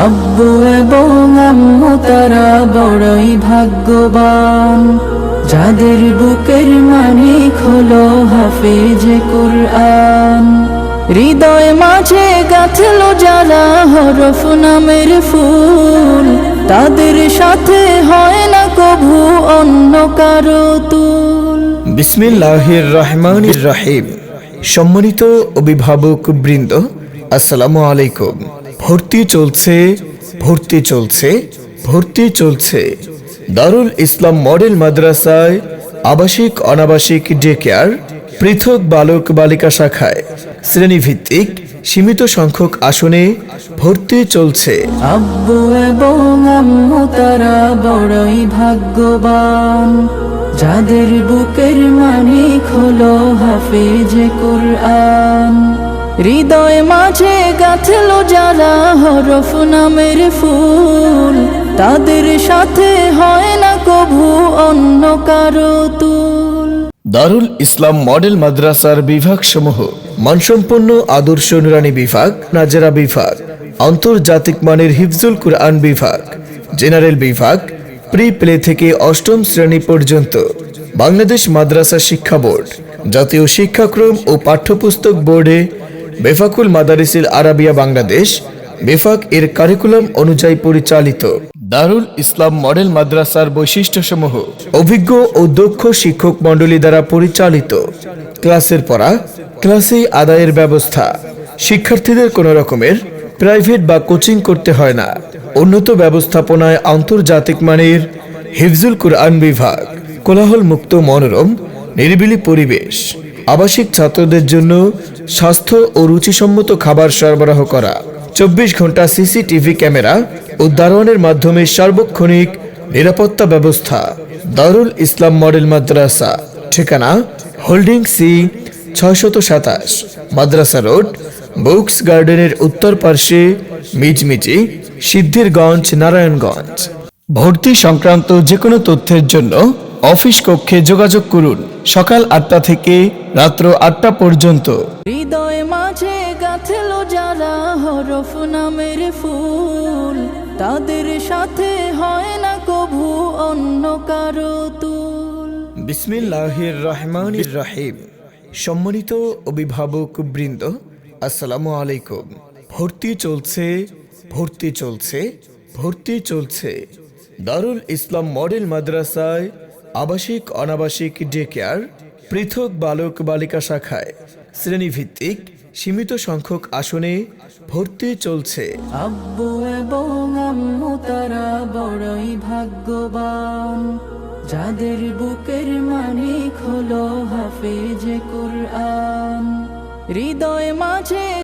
আব্বু এবং আম্মু তারা বড়ই ভাগ্যবান। যাদের বুকের মানিক হলো হাফেজ কুরআন। হৃদয় মাঝে গাথলো যারা হরফ নামের ফুল, তাদের সাথে হয় না কভু অন্য কারও তুল। বিসমিল্লাহির রহমানির রহিম। সম্মানিত অভিভাবক বৃন্দ, আসসালামু আলাইকুম। ভর্তি চলছে ভর্তি চলছে ভর্তি চলছে। দারুল ইসলাম মডেল মাদ্রাসায় আবাসিক, অনাবাসিক ডে কেয়ার পৃথক বালক বালিকা শাখায়। শ্রেণীভিত্তিক, সীমিত সংখ্যক আসনে ভর্তি চলছে। আব্বু এবং আম্মু তারা বড়ই ভাগ্যবান। যাদের বুকের মানিক হলো হাফেজ কুরআন। হৃদয় মাঝে গাথলো যারা হরফ নামের ফুল, তাদের সাথে হয় না কভু অন্য কারও দারুল ইসলাম মডেল মাদ্রাসার বিভাগ সমূহ মানসম্পন্ন আদর্শ নুরানি বিভাগ, নাজেরা বিভাগ, আন্তর্জাতিক মানের হিফজুল কুরআন বিভাগ, জেনারেল বিভাগ প্রি প্লে থেকে অষ্টম শ্রেণি পর্যন্ত, বাংলাদেশ মাদ্রাসা শিক্ষা বোর্ড, জাতীয় শিক্ষাক্রম ও পাঠ্যপুস্তক বোর্ডে বেফাকুল মাদারিসিল আরাবিয়া বাংলাদেশ, বেফাক এর কারিকুলাম অনুযায়ী পরিচালিত। দারুল ইসলাম মডেল মাদ্রাসার বৈশিষ্ট্যসমূহ। অভিজ্ঞ ও দক্ষ শিক্ষক মণ্ডলী দ্বারা পরিচালিত। ক্লাসের পড়া, ক্লাসেই আদায়ের ব্যবস্থা। শিক্ষার্থীদের কোনো রকমের প্রাইভেট বা কোচিং করতে হয় না। উন্নত ব্যবস্থাপনায় আন্তর্জাতিক মানের হিফজুল কুরআন বিভাগ। কোলাহল মুক্ত মনোরম, নিরিবিলি পরিবেশ। আবাসিক ছাত্রদের জন্য স্বাস্থ্য ও রুচিসম্মত খাবার সরবরাহ করা। চব্বিশ ঘণ্টা সিসিটিভি ক্যামেরা দারোয়ানের মাধ্যমে সার্বক্ষণিক নিরাপত্তা ব্যবস্থা। দারুল ইসলাম মডেল মাদ্রাসা। ঠিকানা হোল্ডিং সি ছয়শত সাতাশ। মাদ্রাসা রোড, বুকস গার্ডেনের উত্তর পার্শ্বে মিজমিজি সিদ্ধিরগঞ্জ, নারায়ণগঞ্জ। ভর্তি সংক্রান্ত যে কোনো তথ্যের জন্য অফিস কক্ষে যোগাযোগ করুন সকাল আটটা থেকে রাত্র আটটা পর্যন্ত। হৃদয় মাঝে গাথলো যারা হরফ নামের ফুল, তাদের সাথে হয় না কভু অন্য কারও তুল। বিসমিল্লাহির রহমানির রহিম। সম্মানিত অভিভাবক বৃন্দ, আসসালামু আলাইকুম। ভর্তি চলছে ভর্তি চলছে ভর্তি চলছে। দারুল ইসলাম মডেল মাদ্রাসায় আবাসিক, অনাবাসিক ডে কেয়ার পৃথক বালক বালিকা শাখায় শ্রেণীভিত্তিক সীমিত সংখ্যক আসনে ভর্তি চলছে। আব্বু এবং আম্মু তারা বড়ই ভাগ্যবান। যাদের বুকের মানিক হলো হাফেজ কুরআন। হৃদয় মাঝে